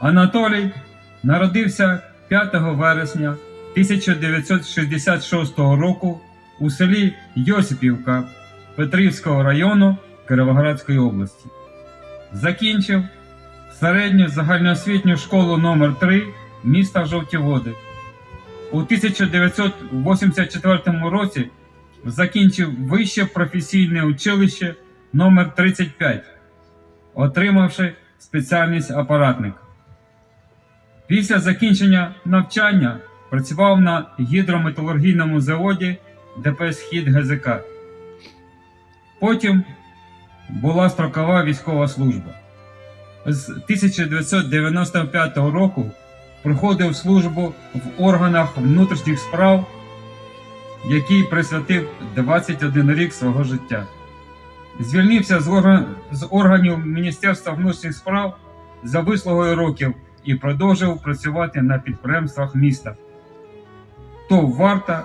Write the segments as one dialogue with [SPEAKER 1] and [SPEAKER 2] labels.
[SPEAKER 1] Анатолій народився 5 вересня 1966 року у селі Йосипівка Петрівського району Кіровоградської області. Закінчив середню загальноосвітню школу номер 3 міста Жовті Води. У 1984 році закінчив вище професійне училище номер 35 отримавши спеціальність апаратник. Після закінчення навчання працював на гідрометалургійному заводі ДП Схід ГЗК. Потім була строкова військова служба. З 1995 року проходив службу в органах внутрішніх справ, який присвятив 21 рік свого життя. Звільнився з, органів Міністерства внутрішніх справ за вислугою років і продовжив працювати на підприємствах міста. ТОВ Варта,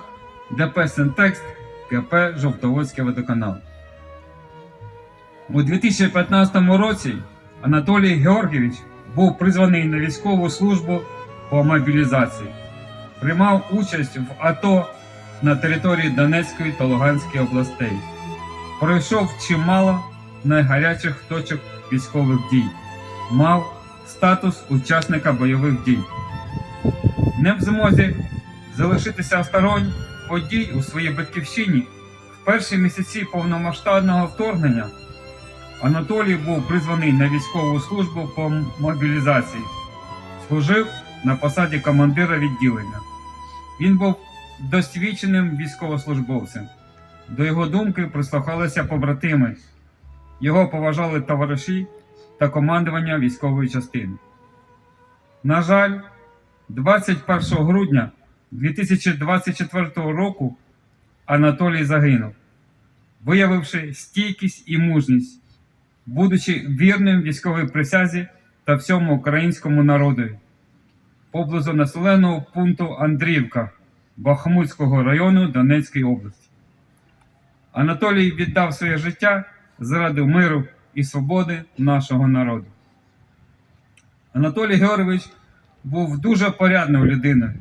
[SPEAKER 1] ДП Синтекст, КП Жовтоводський водоканал. У 2015 році Анатолій Георгійович був призваний на військову службу по мобілізації. Приймав участь в АТО на території Донецької та Луганської областей пройшов чимало найгарячих точок військових дій, мав статус учасника бойових дій. Не в змозі залишитися осторонь подій у своїй батьківщині в перші місяці повномасштабного вторгнення. Анатолій був призваний на військову службу по мобілізації, служив на посаді командира відділення. Він був досвідченим військовослужбовцем. До його думки прислухалися побратими, його поважали товариші та командування військової частини. На жаль, 21 грудня 2024 року Анатолій загинув, виявивши стійкість і мужність, будучи вірним військовій присязі та всьому українському народові поблизу населеного пункту Андріївка Бахмутського району Донецької області. Анатолій віддав своє життя заради миру і свободи нашого народу. Анатолій Георгійович був дуже порядною людиною,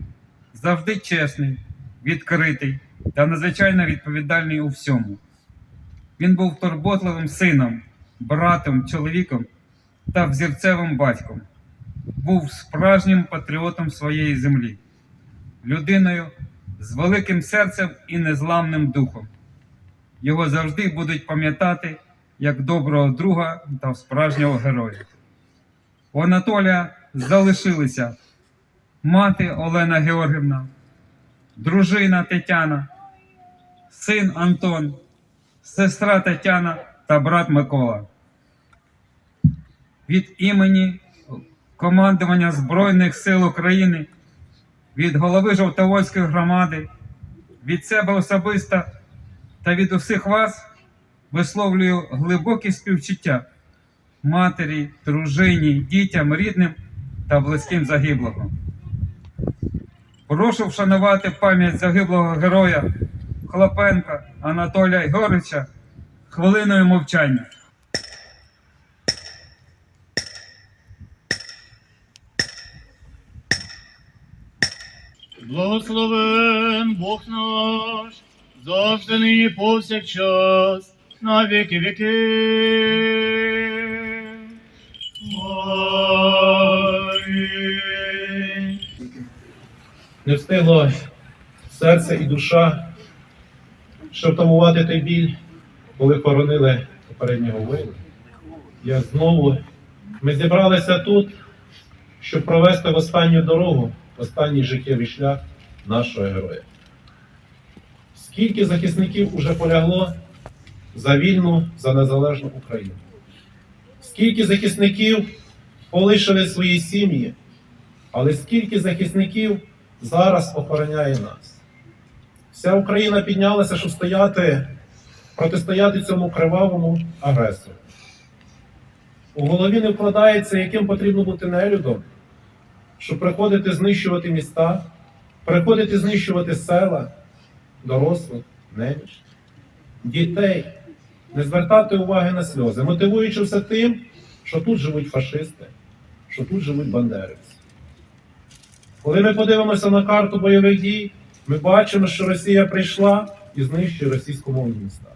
[SPEAKER 1] завжди чесний, відкритий та надзвичайно відповідальний у всьому. Він був турботливим сином, братом, чоловіком та взірцевим батьком. Був справжнім патріотом своєї землі, людиною з великим серцем і незламним духом. Його завжди будуть пам'ятати як доброго друга та справжнього героя. У Анатолія залишилися мати Олена Георгівна, дружина Тетяна, син Антон, сестра Тетяна та брат Микола. Від імені командування Збройних сил України, від голови Жовтоводської громади, від себе особисто та від усіх вас висловлюю глибокі співчуття матері, дружині, дітям, рідним та близьким загиблого. Прошу вшанувати пам'ять загиблого героя Хлопенка Анатолія Георгійовича хвилиною мовчання.
[SPEAKER 2] Благословен Бог наш, завжди нині повсякчас, на віки віки.
[SPEAKER 3] Не встигло серце і душа, щоб той біль, коли хоронили попереднього воїна. Я знову ми зібралися тут, щоб провести в останню дорогу, в останній життєвий шлях нашого героя. Скільки захисників уже полягло за вільну, за незалежну Україну? Скільки захисників полишили свої сім'ї, але скільки захисників зараз охороняє нас. Вся Україна піднялася, щоб стояти, протистояти цьому кривавому агресору. У голові не вкладається, яким потрібно бути нелюдом, щоб приходити знищувати міста, приходити знищувати села, дорослих, неміч, дітей, не звертати уваги на сльози, мотивуючи все тим, що тут живуть фашисти, що тут живуть бандерівці. Коли ми подивимося на карту бойових дій, ми бачимо, що Росія прийшла і знищує російськомовні міста.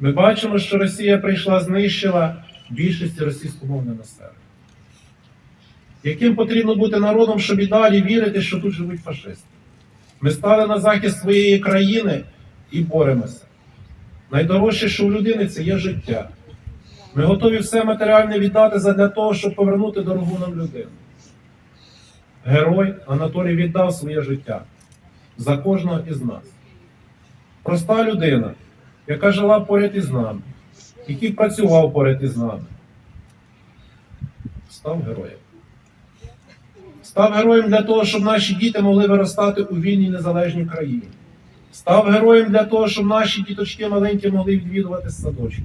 [SPEAKER 3] Ми бачимо, що Росія прийшла, знищила більшість російськомовне населення. Яким потрібно бути народом, щоб і далі вірити, що тут живуть фашисти? Ми стали на захист своєї країни і боремося. Найдорожче, що у людини, це є життя. Ми готові все матеріальне віддати задля того, щоб повернути дорогу нам людину. Герой Анатолій віддав своє життя за кожного із нас. Проста людина, яка жила поряд із нами, який працював поряд із нами, став героєм. Став героєм для того, щоб наші діти могли виростати у вільній незалежній країні. Став героєм для того, щоб наші діточки маленькі могли відвідувати садочки.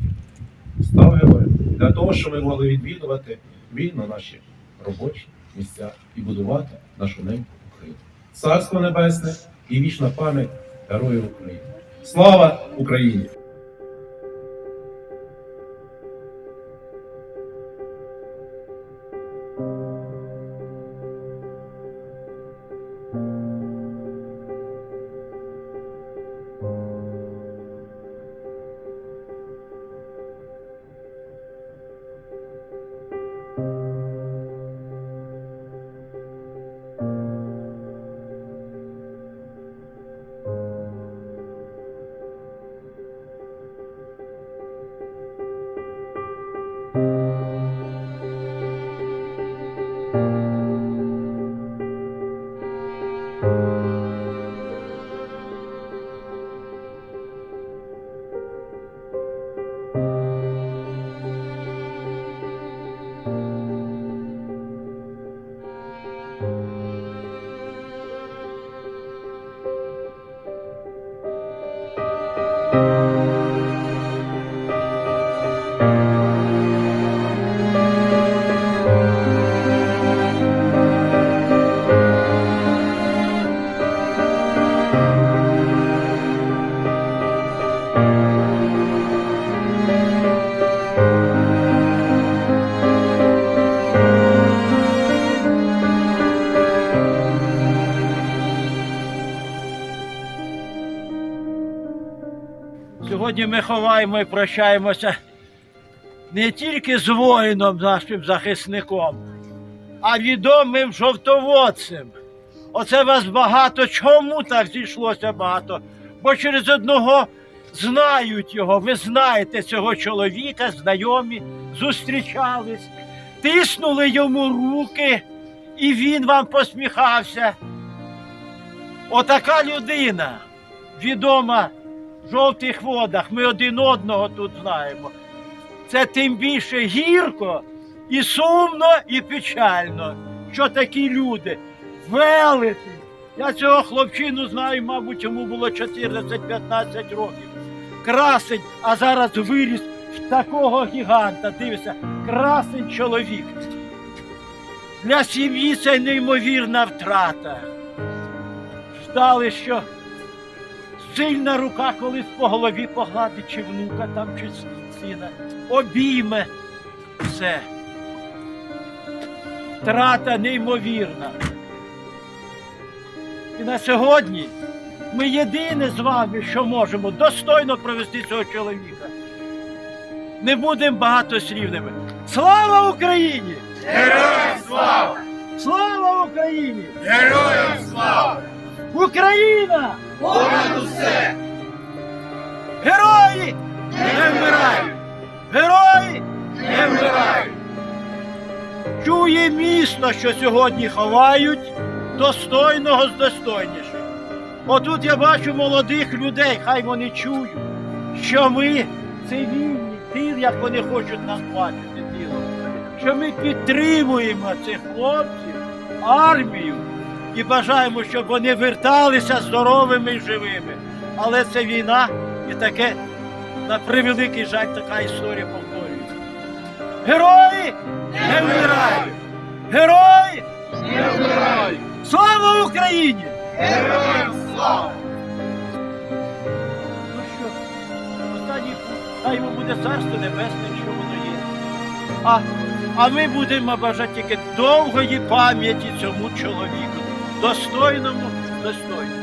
[SPEAKER 3] Став героєм для того, щоб ми могли відвідувати вільно наші робочі місця і будувати нашу неньку Україну. Царство Небесне і вічна пам'ять героїв України. Слава Україні!
[SPEAKER 4] Сьогодні ми ховаємо і прощаємося не тільки з воїном, нашим захисником, а відомим жовтоводцем. Оце вас багато. Чому так зійшлося багато? Бо через одного знають його. Ви знаєте цього чоловіка, знайомі, зустрічались, тиснули йому руки, і він вам посміхався. Отака людина відома жовтих водах. Ми один одного тут знаємо. Це тим більше гірко і сумно, і печально, що такі люди велети. Я цього хлопчину знаю, мабуть, йому було 14-15 років. Красень, а зараз виріс в такого гіганта. Дивися, красень чоловік. Для сім'ї це неймовірна втрата. Ждали, що сильна рука колись по голові погладить, чи внука там, чи сина, обійме все. Втрата неймовірна. І на сьогодні ми єдине з вами, що можемо достойно провести цього чоловіка. Не будемо багатослівними. Слава Україні!
[SPEAKER 2] Героям слава!
[SPEAKER 4] Слава Україні!
[SPEAKER 2] Героям слава!
[SPEAKER 4] Україна!
[SPEAKER 2] Понад усе!
[SPEAKER 4] Герої не вмирають! Герої не вмирають! Чує місто, що сьогодні ховають достойного з достойніших. Отут я бачу молодих людей, хай вони чують, що ми цивільні, ті, як вони хочуть нас бачити, тіло, що ми підтримуємо цих хлопців, армію і бажаємо, щоб вони верталися здоровими і живими. Але це війна і таке, на превеликий жаль, така історія повторюється. Герої не вмирають! Герої
[SPEAKER 2] Не вмирають!
[SPEAKER 4] Слава Україні!
[SPEAKER 2] Героям слава!
[SPEAKER 4] Ну що, останній хай йому буде царство небесне, що воно є. А, а ми будемо бажати тільки довгої пам'яті цьому чоловіку. Достойному, достойному.